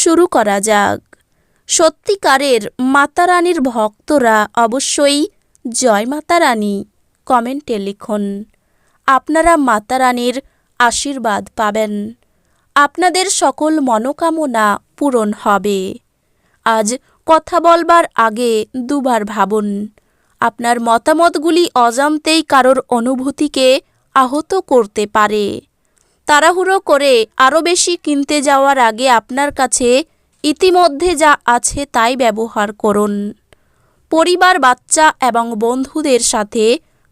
শুরু করা যাক। সত্যিকারের মাতারানীর ভক্তরা অবশ্যই জয় মাতারানী কমেন্টে লিখুন। আপনারা মাতারানীর আশীর্বাদ পাবেন। আপনাদের সকল মনোকামনা পূরণ হবে। আজ কথা বলবার আগে দুবার ভাবুন, আপনার মতামতগুলি অজান্তেই কারোর অনুভূতিকে আহত করতে পারে। তাড়াহুড়ো করে আরও বেশি কিনতে যাওয়ার আগে আপনার কাছে ইতিমধ্যে যা আছে তাই ব্যবহার করুন। পরিবার, বাচ্চা এবং বন্ধুদের সাথে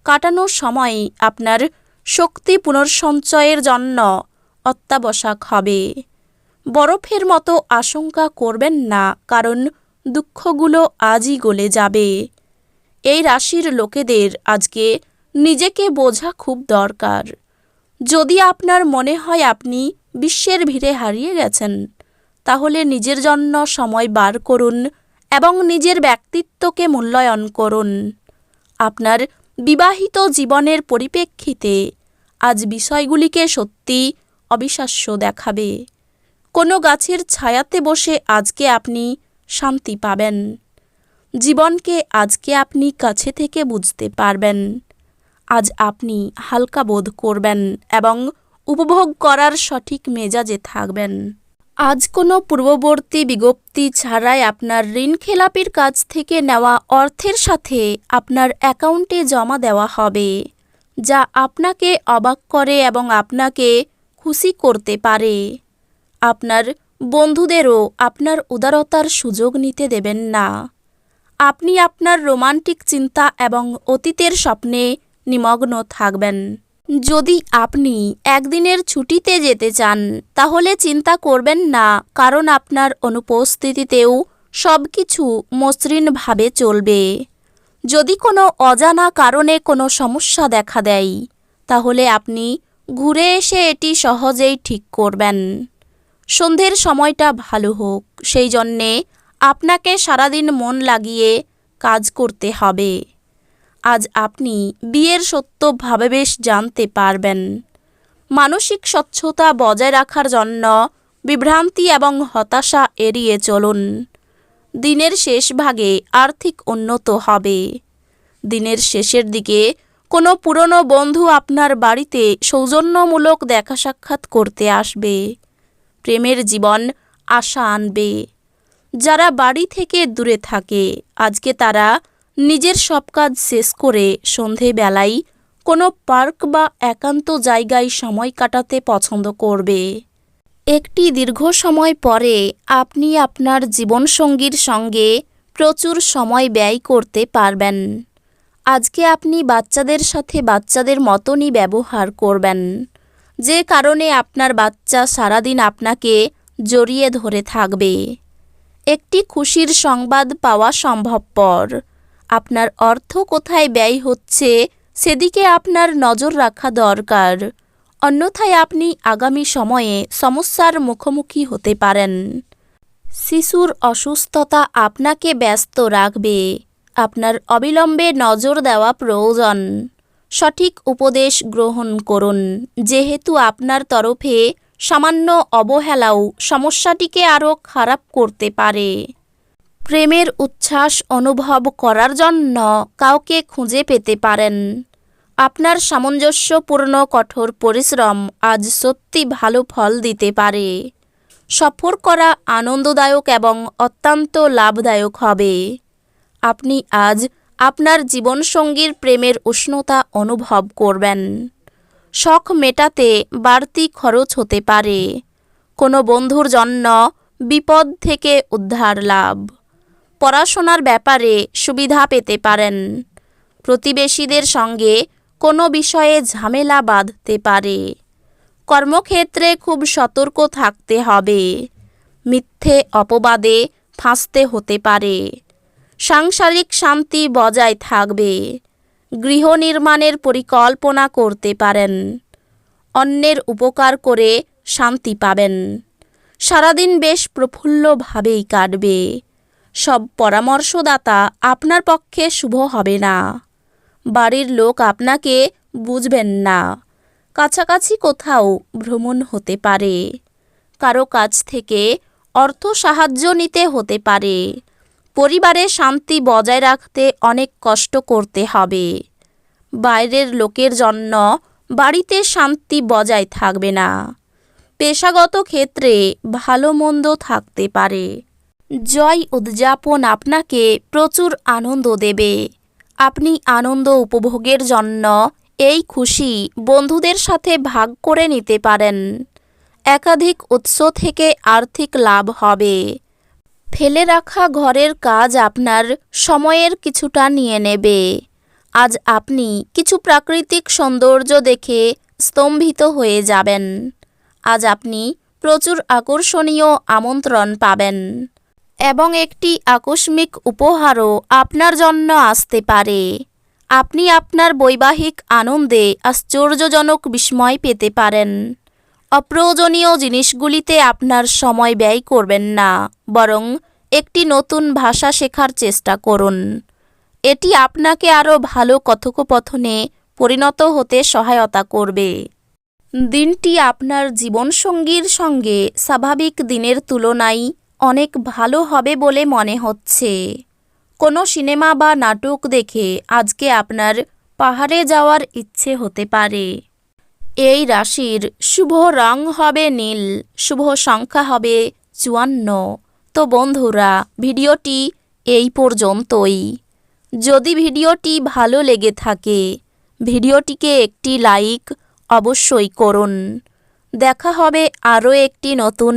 কাটানোর সময় আপনার শক্তি পুনর্সঞ্চয়ের জন্য অত্যাবশ্যক হবে। বরফের মতো আশঙ্কা করবেন না, কারণ দুঃখগুলো আজই গলে যাবে। এই রাশির লোকেদের আজকে নিজেকে বোঝা খুব দরকার। যদি আপনার মনে হয় আপনি বিশ্বের ভিড়ে হারিয়ে গেছেন, তাহলে নিজের জন্য সময় বার করুন এবং নিজের ব্যক্তিত্বকে মূল্যায়ন করুন। আপনার বিবাহিত জীবনের পরিপ্রেক্ষিতে আজ বিষয়গুলিকে সত্যি অবিশ্বাস্য দেখাবে। কোনো গাছের ছায়াতে বসে আজকে আপনি শান্তি পাবেন। জীবনকে আজকে আপনি কাছে থেকে বুঝতে পারবেন। আজ আপনি হালকা বোধ করবেন এবং উপভোগ করার সঠিক মেজাজে থাকবেন। আজ কোনো পূর্ববর্তী বিজ্ঞপ্তি ছাড়াই আপনার ঋণ খেলাপির কাছ থেকে নেওয়া অর্থের সাথে আপনার অ্যাকাউন্টে জমা দেওয়া হবে, যা আপনাকে অবাক করে এবং আপনাকে খুশি করতে পারে। আপনার বন্ধুদেরও আপনার উদারতার সুযোগ নিতে দেবেন না। আপনি আপনার রোমান্টিক চিন্তা এবং অতীতের স্বপ্নে নিমগ্ন থাকবেন। যদি আপনি একদিনের ছুটিতে যেতে চান, তাহলে চিন্তা করবেন না, কারণ আপনার অনুপস্থিতিতেও সব কিছু মসৃণভাবে চলবে। যদি কোনো অজানা কারণে কোনো সমস্যা দেখা দেয়, তাহলে আপনি ঘুরে এসে এটি সহজেই ঠিক করবেন। সন্ধ্যের সময়টা ভালো হোক, সেই জন্যে আপনাকে সারাদিন মন লাগিয়ে কাজ করতে হবে। আজ আপনি বিয়ের সত্য ভাবেবেশ জানতে পারবেন। মানসিক স্বচ্ছতা বজায় রাখার জন্য বিভ্রান্তি এবং হতাশা এড়িয়ে চলুন। দিনের শেষ ভাগে আর্থিক উন্নত হবে। দিনের শেষের দিকে কোনো পুরনো বন্ধু আপনার বাড়িতে সৌজন্যমূলক দেখা সাক্ষাৎ করতে আসবে। প্রেমের জীবন আশা আনবে। যারা বাড়ি থেকে দূরে থাকে, আজকে তারা নিজের সব কাজ শেষ করে সন্ধেবেলায় কোনো পার্ক বা একান্ত জায়গায় সময় কাটাতে পছন্দ করবে। একটি দীর্ঘ সময় পরে আপনি আপনার জীবনসঙ্গীর সঙ্গে প্রচুর সময় ব্যয় করতে পারবেন। আজকে আপনি বাচ্চাদের সাথে বাচ্চাদের মতনই ব্যবহার করবেন, যে কারণে আপনার বাচ্চা সারাদিন আপনাকে জড়িয়ে ধরে থাকবে। একটি খুশির সংবাদ পাওয়া সম্ভবপর। আপনার অর্থ কোথায় ব্যয় হচ্ছে, সেদিকে আপনার নজর রাখা দরকার। অন্যথায় আপনি আগামী সময়ে সমস্যার মুখোমুখি হতে পারেন। শিশুর অসুস্থতা আপনাকে ব্যস্ত রাখবে। আপনার অবিলম্বে নজর দেওয়া প্রয়োজন। সঠিক উপদেশ গ্রহণ করুন। যেহেতু আপনার তরফে সামান্য অবহেলাও সমস্যাটিকে আরও খারাপ করতে পারে। প্রেমের উচ্ছ্বাস অনুভব করার জন্য কাউকে খুঁজে পেতে পারেন। আপনার সামঞ্জস্যপূর্ণ কঠোর পরিশ্রম আজ সত্যি ভালো ফল দিতে পারে। সফর করা আনন্দদায়ক এবং অত্যন্ত লাভদায়ক হবে। আপনি আজ আপনার জীবনসঙ্গীর প্রেমের উষ্ণতা অনুভব করবেন। শখ মেটাতে বাড়তি খরচ হতে পারে। কোনো বন্ধুর জন্য বিপদ থেকে উদ্ধার লাভ। পড়াশোনার ব্যাপারে সুবিধা পেতে পারেন। প্রতিবেশীদের সঙ্গে কোনো বিষয়ে ঝামেলা বাঁধতে পারে। কর্মক্ষেত্রে খুব সতর্ক থাকতে হবে। মিথ্যে অপবাদে ফাঁসতে হতে পারে। সাংসারিক শান্তি বজায় থাকবে। গৃহ নির্মাণের পরিকল্পনা করতে পারেন। অন্যের উপকার করে শান্তি পাবেন। সারাদিন বেশ প্রফুল্লভাবেই কাটবে। সব পরামর্শদাতা আপনার পক্ষে শুভ হবে না। বাড়ির লোক আপনাকে বুঝবেন না। কাছাকাছি কোথাও ভ্রমণ হতে পারে। কারও কাছ থেকে অর্থ সাহায্য নিতে হতে পারে। পরিবারে শান্তি বজায় রাখতে অনেক কষ্ট করতে হবে। বাইরের লোকের জন্য বাড়িতে শান্তি বজায় থাকবে না। পেশাগত ক্ষেত্রে ভালো মন্দ থাকতে পারে। জয় উদযাপন আপনাকে প্রচুর আনন্দ দেবে। আপনি আনন্দ উপভোগের জন্য এই খুশি বন্ধুদের সাথে ভাগ করে নিতে পারেন। একাধিক উৎস থেকে আর্থিক লাভ হবে। ফেলে রাখা ঘরের কাজ আপনার সময়ের কিছুটা নিয়ে নেবে। আজ আপনি কিছু প্রাকৃতিক সৌন্দর্য দেখে স্তম্ভিত হয়ে যাবেন। আজ আপনি প্রচুর আকর্ষণীয় আমন্ত্রণ পাবেন। এবং একটি আকস্মিক উপহারও আপনার জন্য আসতে পারে। আপনি আপনার বৈবাহিক আনন্দে আশ্চর্যজনক বিস্ময় পেতে পারেন। অপ্রয়োজনীয় জিনিসগুলিতে আপনার সময় ব্যয় করবেন না, বরং একটি নতুন ভাষা শেখার চেষ্টা করুন। এটি আপনাকে আরও ভালো কথোপকথনে পরিণত হতে সহায়তা করবে। দিনটি আপনার জীবনসঙ্গীর সঙ্গে স্বাভাবিক দিনের তুলনায় অনেক ভালো হবে বলে মনে হচ্ছে। কোনো সিনেমা বা নাটক দেখে আজকে আপনার পাহাড়ে যাওয়ার ইচ্ছে হতে পারে। এই রাশির শুভ রং হবে নীল, শুভ সংখ্যা হবে চুয়ান্ন। তো বন্ধুরা, ভিডিওটি এই পর্যন্তই। যদি ভিডিওটি ভালো লেগে থাকে, ভিডিওটিকে একটি লাইক অবশ্যই করুন। দেখা হবে আরও একটি নতুন